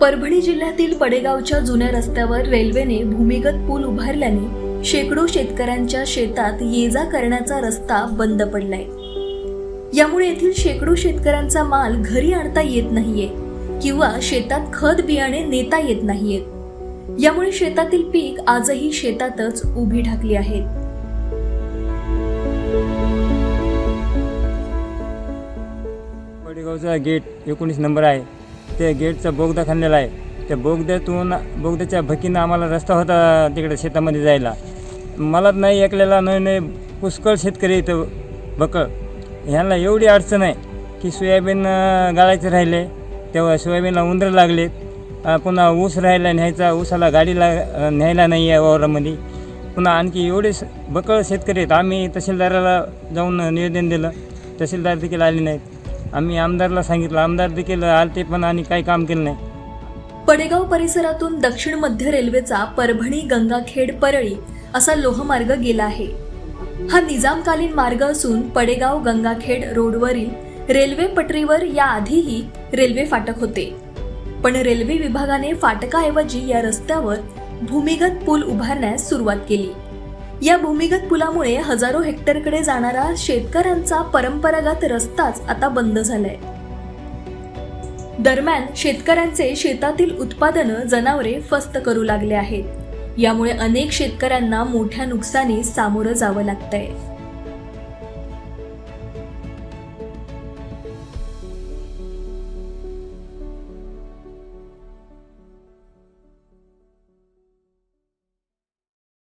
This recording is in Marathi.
परभणी जिल्ह्यातील पडेगावच्या जुन्या रस्त्यावर रेल्वेने भूमिगत पूल उभारल्याने शेकडो शेतकऱ्यांच्या शेतात ये जा करण्याचा रस्ता बंद पडलाय. यामुळे येथील शेकडो शेतकऱ्यांचा माल घरी आणता येत नाहीये किंवा शेतात खत बियाणे नेता येत नाहीयेत. यामुळे शेतातील पीक आजही शेतातच उभी ठाकली आहेत पडेगावचा गेट एकोणीस नंबर आहे. त्या गेटचा बोगदा खणलेला आहे. त्या बोगद्यातून बोगद्याच्या भकीनं आम्हाला रस्ता होता तिकडे शेतामध्ये जायला. मलाच नाही ऐकलेला नाही नाही पुष्कळ शेतकरी इथं बकळ. ह्यांना एवढी अडचण आहे की सोयाबीन गाळायचं गाळायचे राहिले तेव्हा सोयाबीनला उंदरं लागलेत पुन्हा ऊस राहिला न्यायचा ऊसाला गाडीला न्यायला नाही आहे वावरामध्ये. पुन्हा आणखी एवढे स- बकळ शेतकरी आहेत. आम्ही तहसीलदाराला जाऊन निवेदन दिलं. तहसीलदार देखील आले नाहीत. आम्ही आमदारला सांगितलं आमदार देखील आलते पण आणि काही काम केलं नाही. पडेगाव परिसरातून दक्षिण मध्य रेल्वेचा परभणी गंगाखेड परळी असा लोहमार्ग गेला आहे. हा निजामकालीन मार्ग असून पडेगाव गंगाखेड रोडवरील रेल्वे पटरीवर याआधीही रेल्वे फाटक होते. पण रेल्वे विभागाने फाटकाऐवजी या रस्त्यावर भूमिगत पूल उभारण्यास सुरुवात केली. या भूमिगत पुलामुळे हजारो हेक्टरकडे जाणारा शेतकऱ्यांचा परंपरागत रस्ताच आता बंद झालाय. दरम्यान शेतकऱ्यांचे शेतातील उत्पादनं जनावरे फस्त करू लागले आहेत. यामुळे अनेक शेतकऱ्यांना मोठ्या नुकसानी सामोरं जावं लागतंय.